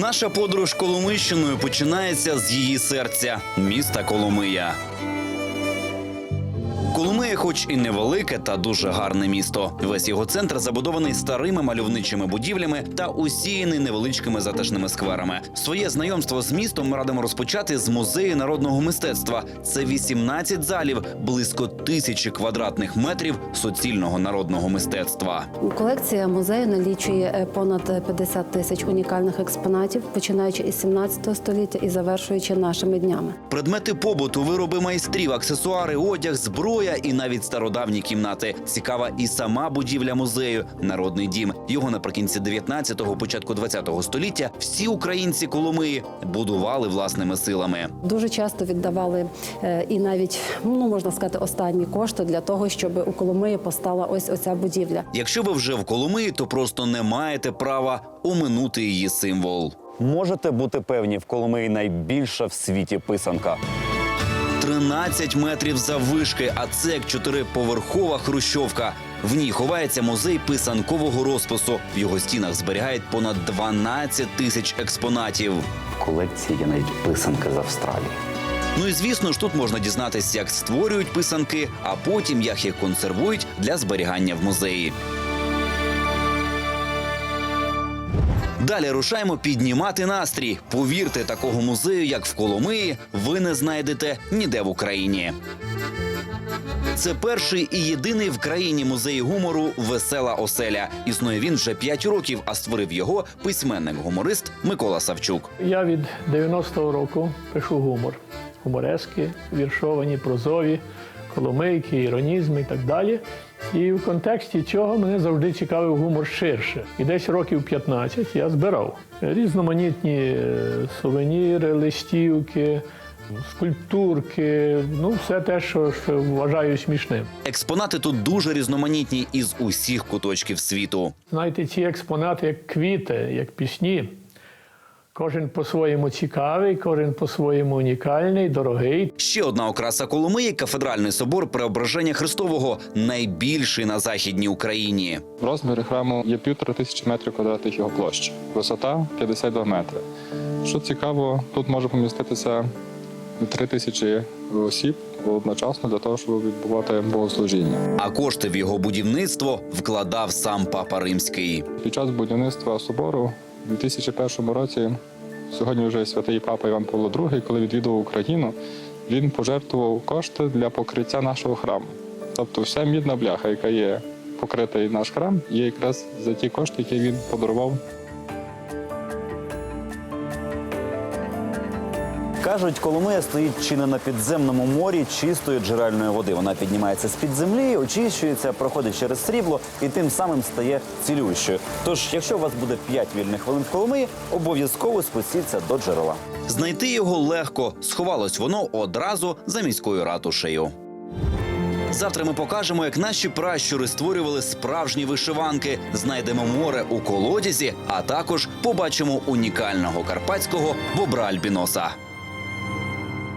Наша подорож Коломийщиною починається з її серця міста Коломия. Хоч і невелике та дуже гарне місто. Весь його центр забудований старими мальовничими будівлями та усіяний невеличкими затишними скверами. Своє знайомство з містом ми радимо розпочати з музею народного мистецтва. Це 18 залів, близько тисячі квадратних метрів суцільного народного мистецтва. Колекція музею налічує е, понад 50 тисяч унікальних експонатів, починаючи із 17 століття і завершуючи нашими днями. Предмети побуту, вироби майстрів, аксесуари, одяг, зброя і навіть стародавні кімнати. Цікава і сама будівля музею Народний дім. Його наприкінці 19-го, початку 20-го століття всі українці Коломиї будували власними силами. Дуже часто віддавали е, і навіть ну можна сказати останні кошти для того, щоб у Коломиї постала ось оця будівля. Якщо ви вже в Коломиї, то просто не маєте права оминути її символ. Можете бути певні, в Коломиї найбільша в світі писанка. 13 метрів заввишки, а це як чотириповерхова хрущовка. В ній ховається музей писанкового розпису. В його стінах зберігають понад 12 тисяч експонатів. В колекції є навіть писанка з Австралії. Ну і звісно ж, тут можна дізнатися, як створюють писанки, а потім як їх консервують для зберігання в музеї. Далі рушаємо піднімати настрій. Повірте, такого музею, як в Коломиї, ви не знайдете ніде в Україні. Це перший і єдиний в країні музей гумору Весела оселя. Існує він вже 5 років, а створив його письменник-гуморист Микола Савчук. Я від 90-го року пишу гумор. Гуморески, віршовані, прозові, коломийки, іронізми і так далі. І в контексті цього мене завжди цікавив гумор ширше. І десь років 15 я збирав різноманітні е, сувеніри, листівки, скульптурки, ну все те, що, що вважаю смішним. Експонати тут дуже різноманітні із усіх куточків світу. Знаєте, ці експонати як квіти, як пісні. Кожен по-своєму цікавий, кожен по-своєму унікальний, дорогий. Ще одна окраса Коломиї кафедральний собор Преображення Христового, найбільший на західній Україні. Розміри храму є півтори тисячі метрів квадратних його площі, висота 52 метри. Що цікаво, тут може поміститися три тисячі осіб одночасно для того, щоб відбувати богослужіння. А кошти в його будівництво вкладав сам папа римський. Під час будівництва собору у 2001 році, сьогодні вже святий папа Іван Павло II, коли відвідував Україну, він пожертвував кошти для покриття нашого храму. Тобто вся мідна бляха, яка є покритий наш храм, є якраз за ті кошти, які він подарував Кажуть, Коломия стоїть чи не на підземному морі чистої джерельної води. Вона піднімається з під землі, очищується, проходить через срібло і тим самим стає цілющою. Тож, якщо у вас буде 5 вільних хвилин в Коломиї, обов'язково спустіться до джерела. Знайти його легко. Сховалось воно одразу за міською ратушею. Завтра ми покажемо, як наші пращури створювали справжні вишиванки. Знайдемо море у колодязі, а також побачимо унікального карпатського бобра альбіноса.